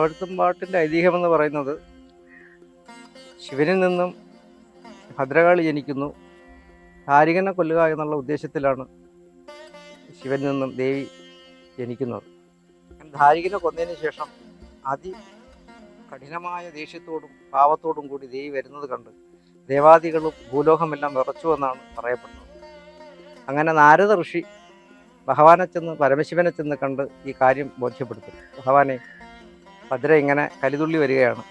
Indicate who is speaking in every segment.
Speaker 1: കളവെഴുത്തും പാട്ടിന്റെ ഐതിഹ്യമെന്ന് പറയുന്നത് ശിവനിൽ നിന്നും ഭദ്രകാളി ജനിക്കുന്നു. താരികനെ കൊല്ലുക എന്നുള്ള ഉദ്ദേശത്തിലാണ് ശിവനിൽ നിന്നും ദേവി ജനിക്കുന്നത്. ധാരികനെ കൊന്നതിന് ശേഷം അതി കഠിനമായ ദേഷ്യത്തോടും പാവത്തോടും കൂടി ദേവി വരുന്നത് കണ്ട് ദേവാദികളും ഭൂലോകമെല്ലാം വിറച്ചു എന്നാണ് പറയപ്പെടുന്നത്. അങ്ങനെ നാരദ ഋഷി ഭഗവാനെ ചെന്ന് പരമശിവനെ ചെന്ന് കണ്ട് ഈ കാര്യം ബോധ്യപ്പെടുത്തും ഭഗവാനെ ഭദ്ര ഇങ്ങനെ കലിതുള്ളി വരികയാണ്.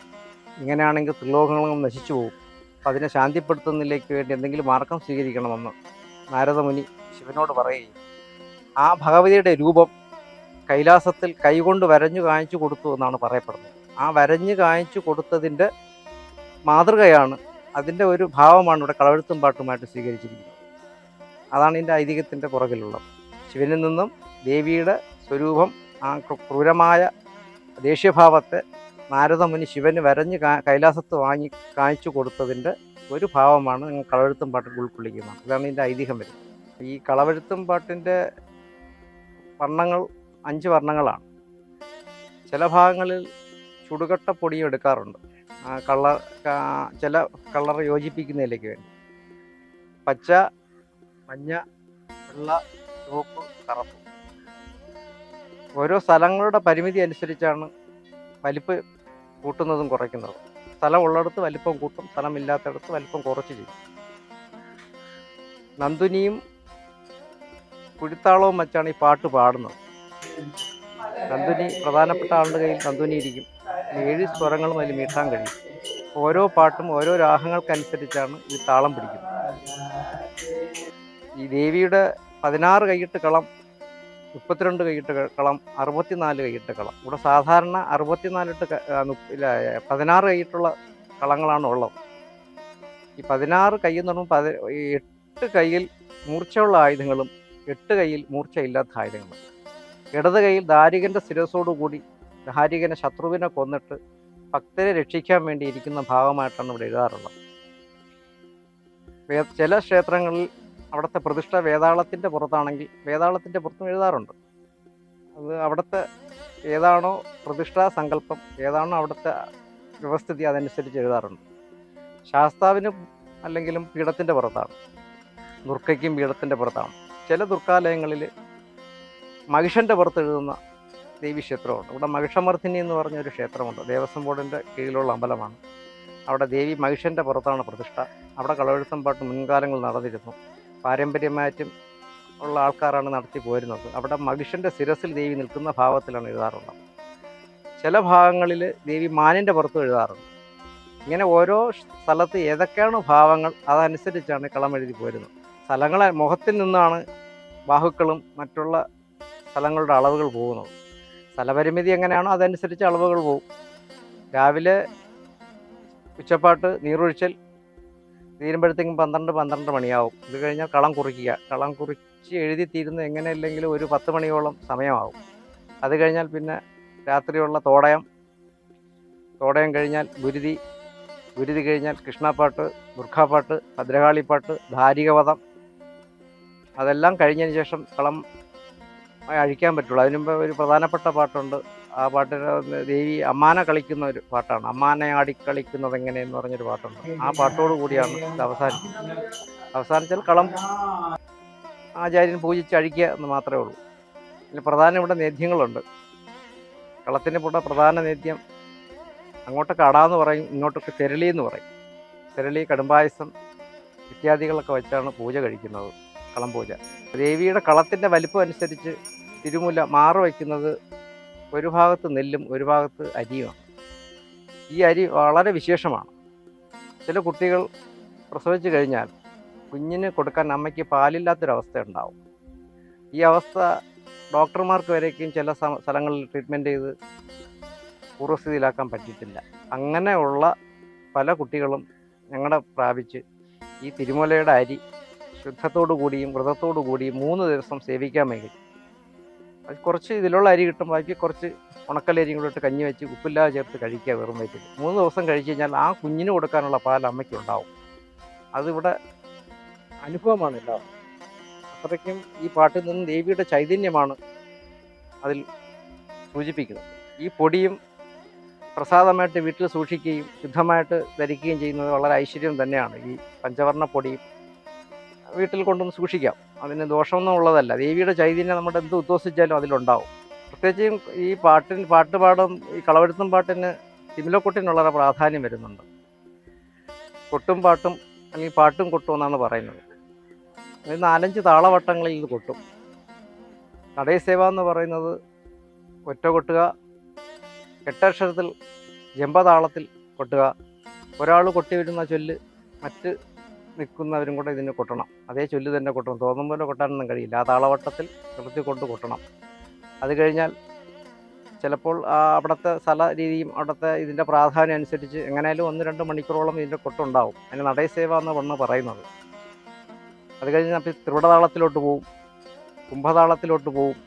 Speaker 1: ഇങ്ങനെയാണെങ്കിൽ ത്രിലോകങ്ങളും നശിച്ചു പോകും. അപ്പം അതിനെ ശാന്തിപ്പെടുത്തുന്നതിലേക്ക് വേണ്ടി എന്തെങ്കിലും മാർഗം സ്വീകരിക്കണമെന്ന് നാരദമുനി ശിവനോട് പറയുകയും ആ ഭഗവതിയുടെ രൂപം കൈലാസത്തിൽ കൈകൊണ്ട് വരഞ്ഞു കാണിച്ചു കൊടുത്തു എന്നാണ് പറയപ്പെടുന്നത്. ആ വരഞ്ഞു കാണിച്ചു കൊടുത്തതിന്റെ മാതൃകയാണ് അതിന്റെ ഒരു ഭാവമാണ് ഇവിടെ കളവെഴുത്തും പാട്ടുമായിട്ട് സ്വീകരിച്ചിരിക്കുന്നത്. അതാണ് ഇതിന്റെ ഐതിഹ്യത്തിന്റെ പുറകിലുള്ളത്. ശിവനിൽ നിന്നും ദേവിയുടെ സ്വരൂപം ആ ക്രൂ- ക്രൂരമായ ദേഷ്യഭാവത്തെ നാരദമുനി ശിവന് വരഞ്ഞ് കൈലാസത്ത് വാങ്ങി കാണിച്ചു കൊടുത്തതിന്റെ ഒരു ഭാവമാണ് നിങ്ങൾ കളവെഴുത്തും പാട്ടിൽ ഉൾക്കൊള്ളിക്കുന്നത്. ഇതാണ് ഇതിന്റെ ഐതിഹ്യം വരുന്നത്. ഈ കളവെഴുത്തും പാട്ടിന്റെ വർണങ്ങൾ അഞ്ച് വർണങ്ങളാണ്. ചില ഭാഗങ്ങളിൽ ചുടുകട്ട പൊടിയും എടുക്കാറുണ്ട്. കളർ ചില കളർ യോജിപ്പിക്കുന്നതിലേക്ക് വേണ്ടി. പച്ച മഞ്ഞ വെള്ള ചുവപ്പ് കറുപ്പ്. ഓരോ സ്ഥലങ്ങളുടെ പരിമിതി അനുസരിച്ചാണ് വലിപ്പ് കൂട്ടുന്നതും കുറയ്ക്കുന്നതും. സ്ഥലം ഉള്ളിടത്ത് വലിപ്പം കൂട്ടും സ്ഥലമില്ലാത്തടത്ത് വലിപ്പം കുറച്ച് ചെയ്യും. നന്ദുനിയും കുഴിത്താളവും വെച്ചാണ് ഈ പാട്ട് പാടുന്നത്. നന്ദുനി പ്രധാനപ്പെട്ട ആളുടെ കയ്യിൽ നന്ദുനി ഇരിക്കും. ഏഴ് സ്വരങ്ങളും അതിൽ മീട്ടാൻ കഴിയും. ഓരോ പാട്ടും ഓരോ രാഗങ്ങൾക്കനുസരിച്ചാണ് ഈ താളം പിടിക്കുന്നത്. ഈ ദേവിയുടെ പതിനാറ് കൈയിട്ട് കളം മുപ്പത്തിരണ്ട് കൈയിട്ട് കളം അറുപത്തിനാല് കൈയിട്ട് കളം. ഇവിടെ സാധാരണ അറുപത്തിനാലിട്ട് പതിനാറ് കൈയിട്ടുള്ള കളങ്ങളാണ് ഉള്ളത്. ഈ പതിനാറ് കൈ എന്ന് പറയുമ്പോൾ പതി എട്ട് കൈയിൽ മൂർച്ചയുള്ള ആയുധങ്ങളും എട്ട് കൈയിൽ മൂർച്ചയില്ലാത്ത ആയുധങ്ങളും. ഇടത് കൈയിൽ ദാരികന്റെ കൂടി ദാരികനെ ശത്രുവിനെ കൊന്നിട്ട് ഭക്തരെ രക്ഷിക്കാൻ വേണ്ടിയിരിക്കുന്ന ഭാഗമായിട്ടാണ് ഇവിടെ എഴുതാറുള്ളത്. ചില ക്ഷേത്രങ്ങളിൽ അവിടുത്തെ പ്രതിഷ്ഠ വേതാളത്തിന്റെ പുറത്താണെങ്കിൽ വേതാളത്തിന്റെ പുറത്തും എഴുതാറുണ്ട്. അത് അവിടുത്തെ ഏതാണോ പ്രതിഷ്ഠാ സങ്കല്പം ഏതാണോ അവിടുത്തെ വ്യവസ്ഥിതി അതനുസരിച്ച് എഴുതാറുണ്ട്. ശാസ്താവിനും അല്ലെങ്കിലും പീഠത്തിന്റെ പുറത്താണ്. ദുർഗയ്ക്കും പീഠത്തിന്റെ പുറത്താണ്. ചില ദുർഗാലയങ്ങളിൽ മഹിഷന്റെ പുറത്ത് എഴുതുന്ന ദേവീക്ഷേത്രമുണ്ട് ഇവിടെ മഹിഷമർദ്ദിനി എന്ന് പറഞ്ഞൊരു ക്ഷേത്രമുണ്ട്. ദേവസ്വം ബോർഡിന്റെ കീഴിലുള്ള അമ്പലമാണ്. അവിടെ ദേവി മഹിഷന്റെ പുറത്താണ് പ്രതിഷ്ഠ. അവിടെ കളവെഴുത്തും പാട്ട് മുൻകാലങ്ങൾ നടന്നിരുന്നു. പാരമ്പര്യമായിട്ടും ഉള്ള ആൾക്കാരാണ് നടത്തി പോരുന്നത്. അവിടെ മഹിഷന്റെ ശിരസിൽ ദേവി നിൽക്കുന്ന ഭാവത്തിലാണ് എഴുതാറുള്ളത്. ചില ഭാഗങ്ങളിൽ ദേവി മാനിന്റെ പുറത്ത് എഴുതാറുണ്ട്. ഇങ്ങനെ ഓരോ സ്ഥലത്ത് ഏതൊക്കെയാണ് ഭാവങ്ങൾ അതനുസരിച്ചാണ് കളം എഴുതി പോരുന്നത്. സ്ഥലങ്ങളെ മുഖത്തിൽ നിന്നാണ് ബാഹുക്കളും മറ്റുള്ള സ്ഥലങ്ങളുടെ അളവുകൾ പോകുന്നത്. സ്ഥലപരിമിതി എങ്ങനെയാണോ അതനുസരിച്ച് അളവുകൾ പോകും. രാവിലെ ഉച്ചപ്പാട്ട് നീറൊഴിച്ചൽ തീരുമ്പോഴത്തേക്കും പന്ത്രണ്ട് പന്ത്രണ്ട് മണിയാവും. ഇത് കഴിഞ്ഞാൽ കളം കുറിക്കുക. കളം കുറിച്ച് എഴുതി തീരുന്ന എങ്ങനെയല്ലെങ്കിലും ഒരു പത്ത് മണിയോളം സമയമാവും. അത് കഴിഞ്ഞാൽ പിന്നെ രാത്രിയുള്ള തോടയം. തോടയം കഴിഞ്ഞാൽ ഗുരുതി. ഗുരുതി കഴിഞ്ഞാൽ കൃഷ്ണപ്പാട്ട് ദുർഗാപ്പാട്ട് ഭദ്രകാളിപ്പാട്ട് ധാരികവധം അതെല്ലാം കഴിഞ്ഞതിന് ശേഷം കളം അഴിക്കാൻ പറ്റുള്ളൂ. അതിനുമുമ്പ് ഒരു പ്രധാനപ്പെട്ട പാട്ടുണ്ട്. ആ പാട്ടിന് ദേവി അമ്മാനെ കളിക്കുന്ന ഒരു പാട്ടാണ്. അമ്മാനെ ആടിക്കളിക്കുന്നത് എങ്ങനെയെന്ന് പറഞ്ഞൊരു പാട്ടുണ്ട്. ആ പാട്ടോട് കൂടിയാണ് ഇത് അവസാനിക്കുന്നത് അവസാനിച്ചാൽ കളം ആചാര്യൻ പൂജിച്ച് അഴിക്കുക എന്ന് മാത്രമേ ഉള്ളൂ. പിന്നെ പ്രധാന ഇവിടെ നേദ്യങ്ങളുണ്ട്. കളത്തിന് കൂടെ പ്രധാന നേദ്യം അങ്ങോട്ടൊക്കെ അടാന്ന് പറയും ഇങ്ങോട്ടൊക്കെ തെരളി എന്ന് പറയും. തെരളി കടുംപായസം ഇത്യാദികളൊക്കെ വെച്ചാണ് പൂജ കഴിക്കുന്നത് കളം പൂജ. ദേവിയുടെ കളത്തിന്റെ വലിപ്പം അനുസരിച്ച് തിരുമുല മാറു വയ്ക്കുന്നത് ഒരു ഭാഗത്ത് നെല്ലും ഒരു ഭാഗത്ത് അരിയുമാണ്. ഈ അരി വളരെ വിശേഷമാണ്. ചില കുട്ടികൾ പ്രസവിച്ചു കഴിഞ്ഞാൽ കുഞ്ഞിന് കൊടുക്കാൻ അമ്മയ്ക്ക് പാലില്ലാത്തൊരവസ്ഥ ഉണ്ടാവും ഈ അവസ്ഥ ഡോക്ടർമാർക്ക് വരേക്കും ചില സ്ഥ- സ്ഥലങ്ങളിൽ ട്രീറ്റ്മെന്റ് ചെയ്ത് പൂർവസ്ഥിതിയിലാക്കാൻ പറ്റിയിട്ടില്ല. അങ്ങനെയുള്ള പല കുട്ടികളും ഞങ്ങളെ പ്രാപിച്ച് ഈ തിരുമലയുടെ അരി ശുദ്ധത്തോടു കൂടിയും വ്രതത്തോടു കൂടിയും മൂന്ന് ദിവസം അത് കുറച്ച് ഇതിലുള്ള അരി കിട്ടും. ബാക്കി കുറച്ച് ഉണക്കലരിയും കൂടെ ഇട്ട് കഞ്ഞി വെച്ച് ഉപ്പില്ലാതെ ചേർത്ത് കഴിക്കുക വെറും വയറ്റിൽ. മൂന്ന് ദിവസം കഴിച്ച് കഴിഞ്ഞാൽ ആ കുഞ്ഞിന് കൊടുക്കാനുള്ള പാൽ അമ്മയ്ക്ക് ഉണ്ടാവും. അതിവിടെ അനുഭവമാണ് എല്ലാവർക്കും. അത്രയ്ക്കും ഈ പാട്ടിൽ നിന്ന് ദേവിയുടെ ചൈതന്യമാണ് അതിൽ സൂചിപ്പിക്കുന്നത്. ഈ പൊടിയും പ്രസാദമായിട്ട് വീട്ടിൽ സൂക്ഷിക്കുകയും ശുദ്ധമായിട്ട് ധരിക്കുകയും ചെയ്യുന്നത് വളരെ ഐശ്വര്യം തന്നെയാണ്. ഈ പഞ്ചവർണ പൊടിയും വീട്ടിൽ കൊണ്ടൊന്ന് സൂക്ഷിക്കാം. അതിന് ദോഷമൊന്നും ഉള്ളതല്ല. ദേവിയുടെ ചൈതന്യം നമ്മുടെ എന്ത് ഉദ്ദേശിച്ചാലും അതിലുണ്ടാവും. പ്രത്യേകിച്ചും ഈ പാട്ടിന് പാട്ടുപാടും ഈ കളവെഴുത്തും പാട്ടിന് തിമിലക്കുട്ടിന് വളരെ പ്രാധാന്യം വരുന്നുണ്ട്. കൊട്ടും പാട്ടും അല്ലെങ്കിൽ പാട്ടും കൊട്ടും എന്നാണ് പറയുന്നത്. ഇത് നാലഞ്ച് താളവട്ടങ്ങളിൽ ഇത് കൊട്ടും. നടയസേവ എന്ന് പറയുന്നത് ഒറ്റ കൊട്ടുക എട്ടക്ഷരത്തിൽ ജമ്പതാളത്തിൽ കൊട്ടുക ഒരാൾ കൊട്ടി വരുന്ന ചൊല്ല് മറ്റ് നിൽക്കുന്നവരും കൂടെ ഇതിന് കൊട്ടണം. അതേ ചൊല്ല് തന്നെ കൊട്ടണം. തോന്നും പോലെ കൊട്ടാനൊന്നും കഴിയില്ല. ആ താളവട്ടത്തിൽ നിർത്തി കൊണ്ട് കൊട്ടണം. അത് കഴിഞ്ഞാൽ ചിലപ്പോൾ അവിടുത്തെ സ്ഥല രീതിയും അവിടുത്തെ ഇതിന്റെ പ്രാധാന്യം അനുസരിച്ച് എങ്ങനെയാലും ഒന്ന് രണ്ട് മണിക്കൂറോളം ഇതിന്റെ കൊട്ടുണ്ടാവും. അതിന് നടയസേവ എന്ന് പറഞ്ഞ് പറയുന്നത്. അത് കഴിഞ്ഞ് അപ്പോൾ ത്രിവിടതാളത്തിലോട്ട് പോവും. കുംഭതാളത്തിലോട്ട് പോവും.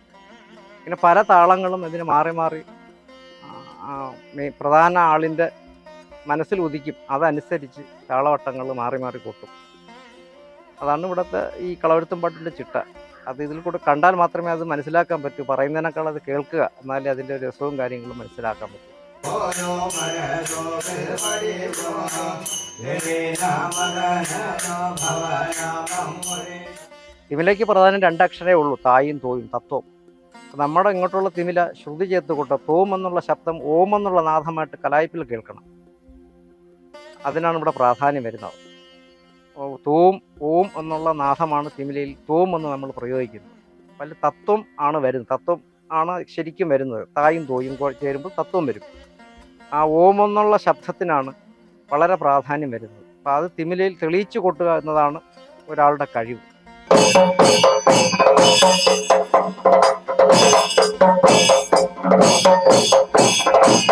Speaker 1: ഇങ്ങനെ പല താളങ്ങളും ഇതിന് മാറി മാറി പ്രധാന ആളിന്റെ മനസ്സിൽ ഉദിക്കും. അതനുസരിച്ച് താളവട്ടങ്ങൾ മാറി മാറി കൂട്ടും. അതാണ് ഇവിടുത്തെ ഈ കളവെഴുത്തും പാട്ടിന്റെ ചിട്ട. അത് ഇതിൽ കൂടെ കണ്ടാൽ മാത്രമേ അത് മനസ്സിലാക്കാൻ പറ്റൂ. പറയുന്നതിനേക്കാൾ അത് കേൾക്കുക എന്നാലേ അതിന്റെ രസവും കാര്യങ്ങളും മനസ്സിലാക്കാൻ പറ്റൂ. തിമിലേക്ക് പ്രധാനം രണ്ടക്ഷരേ ഉള്ളൂ. തായും തോയും തത്വം. നമ്മുടെ ഇങ്ങോട്ടുള്ള തിമില ശ്രുതി ചേർത്ത് കൂട്ട തോം എന്നുള്ള ശബ്ദം ഓം എന്നുള്ള നാഥമായിട്ട് കലായ്പിൽ കേൾക്കണം. അതിനാണ് ഇവിടെ പ്രാധാന്യം വരുന്നത്. തൂം ഊം എന്നുള്ള നാഥമാണ് തിമിലയിൽ തൂം എന്ന് നമ്മൾ പ്രയോഗിക്കുന്നത്. പല തത്വം ആണ് വരുന്നത്. തത്വം ആണ് ശരിക്കും വരുന്നത്. തായും തോയും ചേരുമ്പോൾ തത്വം വരും. ആ ഓം എന്നുള്ള ശബ്ദത്തിനാണ് വളരെ പ്രാധാന്യം വരുന്നത്. അപ്പം അത് തിമിലയിൽ തെളിയിച്ചു കൊട്ടുക എന്നതാണ് ഒരാളുടെ കഴിവ്.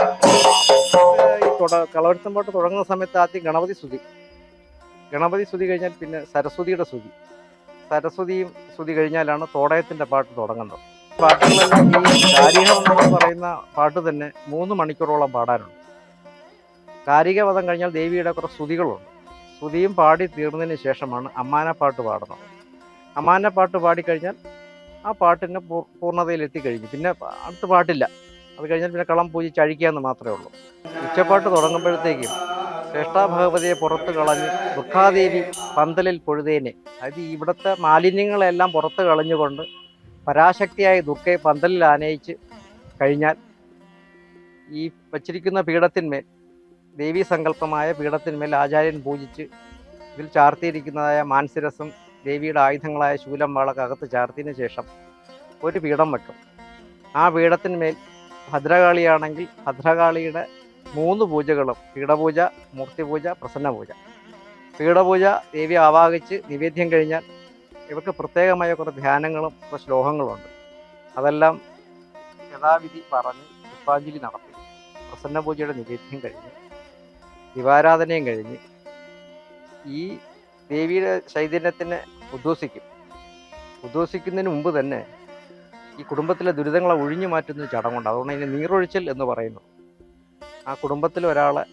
Speaker 1: ഈ തുട കളവെടുത്തം പാട്ട് തുടങ്ങുന്ന സമയത്ത് ആദ്യം ഗണപതി സ്തുതി. ഗണപതി സ്തുതി കഴിഞ്ഞാൽ പിന്നെ സരസ്വതിയുടെ സ്തുതി. സരസ്വതിയും സ്തുതി കഴിഞ്ഞാലാണ് തോടയത്തിന്റെ പാട്ട് തുടങ്ങുന്നത്. പാട്ടുകളെല്ലാം ഈ പറയുന്ന പാട്ട് തന്നെ മൂന്ന് മണിക്കൂറോളം പാടാനുണ്ട്. കാരികവധം കഴിഞ്ഞാൽ ദേവിയുടെ കുറേ സ്തുതികളുണ്ട്. സ്തുതിയും പാടി തീർന്നതിന് ശേഷമാണ് അമ്മാനപ്പാട്ട് പാടുന്നത്. അമ്മാനപ്പാട്ട് പാടിക്കഴിഞ്ഞാൽ ആ പാട്ടിന് പൂർ പൂർണതയിൽ എത്തിക്കഴിഞ്ഞു പിന്നെ അടുത്ത പാട്ടില്ല. അത് കഴിഞ്ഞാൽ പിന്നെ കളം പൂജിച്ച് അഴിക്കാമെന്ന് മാത്രമേ ഉള്ളൂ. ഉച്ചപ്പാട്ട് തുടങ്ങുമ്പോഴത്തേക്കും ശ്രേഷ്ഠാ ഭഗവതിയെ പുറത്ത് കളഞ്ഞ് ദുഃഖാദേവി പന്തലിൽ പൊഴുതേനെ. അതായത് ഇവിടുത്തെ മാലിന്യങ്ങളെല്ലാം പുറത്ത് കളഞ്ഞുകൊണ്ട് പരാശക്തിയായ ദുഃഖയെ പന്തലിൽ ആനയിച്ച് കഴിഞ്ഞാൽ ഈ വച്ചിരിക്കുന്ന പീഠത്തിന്മേൽ ദേവീ സങ്കല്പമായ പീഠത്തിന്മേൽ ആചാര്യൻ പൂജിച്ച് ഇതിൽ ചാർത്തിയിരിക്കുന്നതായ മാൻസിരസം ദേവിയുടെ ആയുധങ്ങളായ ശൂലം വാളൊക്കെ അകത്ത് ചാർത്തിയതിനു ശേഷം ഒരു പീഠം വെക്കും. ആ പീഠത്തിന്മേൽ ഭദ്രകാളിയാണെങ്കിൽ ഭദ്രകാളിയുടെ മൂന്ന് പൂജകളും പീഠപൂജ മൂർത്തിപൂജ പ്രസന്നപൂജ. പീഠപൂജ ദേവി ആവാഹിച്ച് നിവേദ്യം കഴിഞ്ഞാൽ ഇവർക്ക് പ്രത്യേകമായ കുറേ ധ്യാനങ്ങളും കുറേ ശ്ലോകങ്ങളുണ്ട്. അതെല്ലാം യഥാവിധി പറഞ്ഞ് പുഷ്പാഞ്ജലി നടത്തി. പ്രസന്നപൂജയുടെ നിവേദ്യം കഴിഞ്ഞ് ദിവാരാധനയും കഴിഞ്ഞ് ഈ ദേവിയുടെ ചൈതന്യത്തിനെ ഉദ്ഘോഷിക്കും ഉദ്ഘോഷിക്കുന്നതിന് മുമ്പ് തന്നെ ഈ കുടുംബത്തിലെ ദുരിതങ്ങളെ ഒഴിഞ്ഞു മാറ്റുന്ന ചടങ്ങുണ്ട്. അതുകൊണ്ട് അതിന് നീറൊഴിച്ചൽ എന്ന് പറയുന്നു. ആ കുടുംബത്തിൽ ഒരാളെ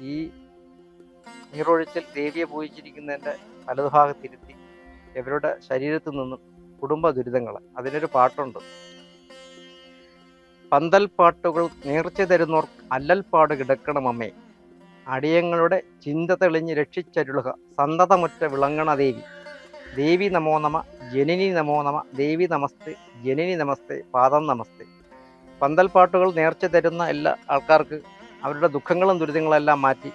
Speaker 1: ഈ നീറൊഴിച്ചൽ ദേവിയെ പൂജിച്ചിരിക്കുന്നതിന്റെ വലതുഭാഗത്തിരുത്തി ഇവരുടെ ശരീരത്തിൽ നിന്നും കുടുംബ ദുരിതങ്ങൾ അതിനൊരു പാട്ടുണ്ട്. പന്തൽ പാട്ടുകൾ നേർച്ച തരുന്നോർ അല്ലൽ പാട് കിടക്കണമമ്മേ. അടിയങ്ങളുടെ ചിന്ത തെളിഞ്ഞ് രക്ഷിച്ചരുളുക. സന്തതമുറ്റ വിളങ്ങണ ദേവി. ദേവി നമോ നമ. ജനനി നമോ നമ ദേവി നമസ്തേ ജനനി നമസ്തേ പാദം നമസ്തേ. പന്തൽ പാട്ടുകൾ നേർച്ച തരുന്ന എല്ലാ ആൾക്കാർക്ക് അവരുടെ ദുഃഖങ്ങളും ദുരിതങ്ങളെല്ലാം മാറ്റി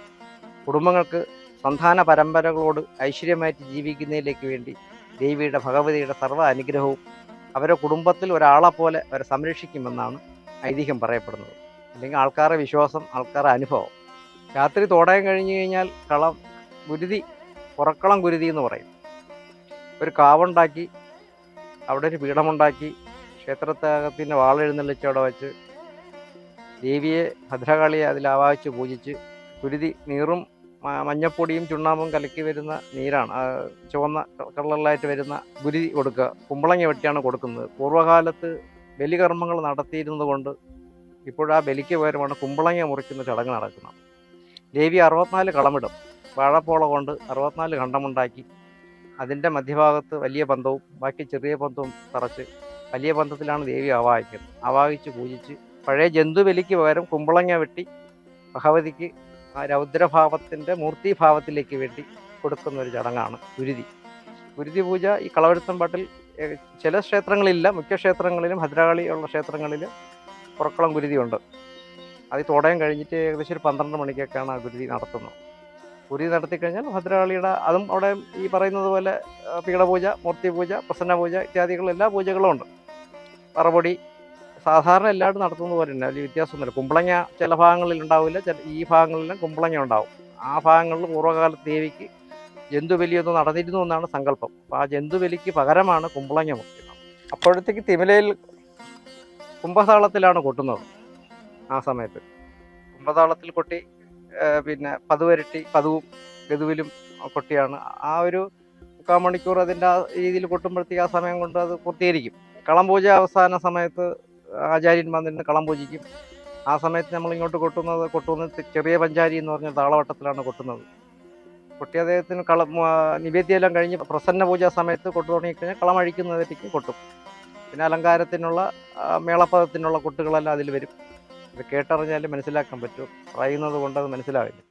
Speaker 1: കുടുംബങ്ങൾക്ക് സന്താന പരമ്പരകളോട് ഐശ്വര്യമായിട്ട് ജീവിക്കുന്നതിലേക്ക് വേണ്ടി ദേവിയുടെ ഭഗവതിയുടെ സർവ അനുഗ്രഹവും അവരെ കുടുംബത്തിൽ ഒരാളെ പോലെ അവരെ സംരക്ഷിക്കുമെന്നാണ് ഐതിഹ്യം പറയപ്പെടുന്നത്. അല്ലെങ്കിൽ ആൾക്കാരുടെ വിശ്വാസം ആൾക്കാരുടെ അനുഭവം. രാത്രി തോടയം കഴിഞ്ഞു കഴിഞ്ഞാൽ കളം ഗുരുതി പുറക്കളം ഗുരുതി എന്ന് പറയും. ഒരു കാവുണ്ടാക്കി അവിടെ ഒരു പീഠമുണ്ടാക്കി ക്ഷേത്രത്തകത്തിന്റെ വാളെഴുന്നള്ളിച്ച് അവിടെ വച്ച് ദേവിയെ ഭദ്രകാളിയെ അതിൽ ആവാഹിച്ച് പൂജിച്ച് കുരുതി നീറും മഞ്ഞപ്പൊടിയും ചുണ്ണാമ്പും കലക്കി വരുന്ന നീരാണ്. ചുവന്ന കളറിലായിട്ട് വരുന്ന ഗുരുതി കൊടുക്കുക. കുമ്പളങ്ങ വെട്ടിയാണ് കൊടുക്കുന്നത്. പൂർവകാലത്ത് ബലികർമ്മങ്ങൾ നടത്തിയിരുന്നത് കൊണ്ട് ഇപ്പോഴാ ബലിക്ക് പകരമാണ് കുമ്പളങ്ങ മുറിക്കുന്ന ചടങ്ങ് നടക്കുന്നത്. ദേവി അറുപത്തിനാല് കളമിടും വാഴപ്പോള കൊണ്ട് അറുപത്തിനാല് ഖണ്ഡമുണ്ടാക്കി അതിന്റെ മധ്യഭാഗത്ത് വലിയ ബന്ധവും ബാക്കി ചെറിയ ബന്ധവും തറച്ച് വലിയ ബന്ധത്തിലാണ് ദേവി ആവാഹിക്കുന്നത്. ആവാഹിച്ച് പൂജിച്ച് പഴയ ജന്തുബലിക്ക് പകരം കുമ്പളങ്ങ വെട്ടി ഭഗവതിക്ക് ആ രൗദ്രഭാവത്തിന്റെ മൂർത്തിഭാവത്തിലേക്ക് വേണ്ടി കൊടുക്കുന്ന ഒരു ചടങ്ങാണ് ഗുരുതി. ഗുരുതി പൂജ ഈ കളവഴുത്തമ്പാട്ടിൽ പാട്ടിൽ ചില ക്ഷേത്രങ്ങളില്ല മുഖ്യ ക്ഷേത്രങ്ങളിലും ഭദ്രകാളി ഉള്ള ക്ഷേത്രങ്ങളിൽ പുറക്കുളം ഗുരുതിയുണ്ട്. അത് തോടയം കഴിഞ്ഞിട്ട് ഏകദേശം ഒരു പന്ത്രണ്ട് മണിക്കൊക്കെയാണ് ആ ഗുരുതി നടത്തുന്നത്. ഗുരുതി നടത്തി കഴിഞ്ഞാൽ ഭദ്രകാളിയുടെ അതും അവിടെ ഈ പറയുന്നത് പോലെ പീഠപൂജ മൂർത്തിപൂജ പ്രസന്ന പൂജ ഇത്യാദികൾ എല്ലാ പൂജകളും ഉണ്ട്. പറപൊടി സാധാരണ എല്ലാവരും നടത്തുന്നത് പോലെ തന്നെ വലിയ വ്യത്യാസമൊന്നുമില്ല. കുമ്പളങ്ങ ചില ഭാഗങ്ങളിൽ ഉണ്ടാവില്ല ഈ ഭാഗങ്ങളിലും കുമ്പളങ്ങ ഉണ്ടാവും. ആ ഭാഗങ്ങളിൽ പൂർവകാല ദേവിക്ക് ജന്തുബലിയൊന്നും നടന്നിരുന്നു എന്നാണ് സങ്കല്പം. അപ്പോൾ ആ ജന്തുബലിക്ക് പകരമാണ് കുമ്പളങ്ങ മുറിക്കുന്നത് അപ്പോഴത്തേക്ക് തിമിലയിൽ കുംഭതാളത്തിലാണ് കൊട്ടുന്നത് ആ സമയത്ത്. കുംഭതാളത്തിൽ കൊട്ടി പിന്നെ പതുവരട്ടി പതുവും ഗതുവിലും കൊട്ടിയാണ് ആ ഒരു മുക്കാൽ മണിക്കൂർ അതിന്റെ ആ രീതിയിൽ കൊട്ടുമ്പോഴത്തേക്ക് ആ സമയം കൊണ്ട് അത് പൂർത്തീകരിക്കും. കളം പൂജ അവസാന സമയത്ത് ആചാര്യന്മാർ നിന്ന് കളം പൂജിക്കും. ആ സമയത്ത് നമ്മൾ ഇങ്ങോട്ട് കൊട്ടുന്നത് കൊട്ടുന്ന ചെറിയ പഞ്ചാരി എന്ന് പറഞ്ഞ താളവട്ടത്തിലാണ് കൊട്ടുന്നത്. കൊട്ടി അദ്ദേഹത്തിന് കള നിവേദ്യമെല്ലാം കഴിഞ്ഞ് പ്രസന്ന പൂജ സമയത്ത് കൊട്ടു തുടങ്ങിക്കഴിഞ്ഞാൽ കളം അഴിക്കുന്നതിലേക്ക് കൊട്ടും. പിന്നെ അലങ്കാരത്തിനുള്ള മേളപ്പദത്തിനുള്ള കൊട്ടുകളെല്ലാം അതിൽ വരും. ഇത് കേട്ടറിഞ്ഞാൽ മനസ്സിലാക്കാൻ പറ്റും. പറയുന്നത് കൊണ്ട് അത് മനസ്സിലാവില്ല.